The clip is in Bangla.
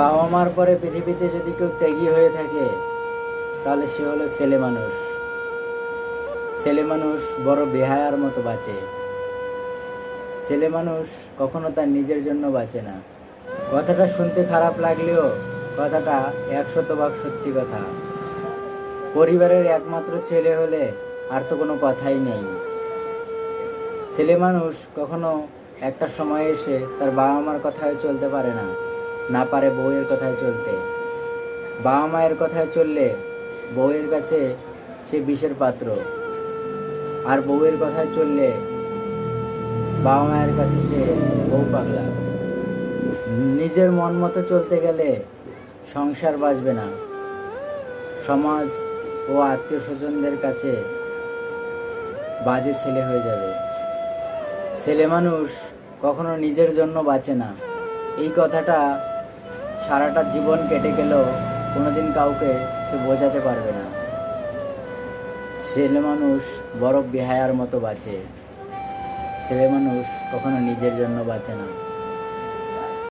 বাবা মার পরে পৃথিবীতে যদি কেউ ত্যাগী হয়ে থাকে, তাহলে সে হলো ছেলে মানুষ। ছেলে মানুষ বড় বেহায়ার মতো বাঁচে। ছেলে মানুষ কখনো তার নিজের জন্য বাঁচে না। কথাটা শুনতে খারাপ লাগলেও কথাটা একশত ভাগ সত্যি কথা। পরিবারের একমাত্র ছেলে হলে আর তো কোনো কথাই নেই। ছেলে মানুষ কখনো একটা সময় এসে তার বাবা মার কথায় চলতে পারে না। না পারে বউয়ের কথায় চলতে। বাবা মায়ের কথায় চললে বউয়ের কাছে সে বিষের পাত্র। আর বউয়ের কথায় চললে বাবা মায়ের কাছে সে বউ পাগলা। নিজের মন মতো চলতে গেলে সংসার বাঁচবে না। সমাজ ও আত্মীয় স্বজনদের কাছে বাজে ছেলে হয়ে যাবে। ছেলে মানুষ কখনো নিজের জন্য বাঁচে না। এই কথাটা সারাটা জীবন কেটে গেলেও কোনোদিন কাউকে সে বোঝাতে পারবে না। ছেলে মানুষ বরফ বেহায়ার মতো বাঁচে। ছেলে মানুষ কখনো নিজের জন্য বাঁচে না।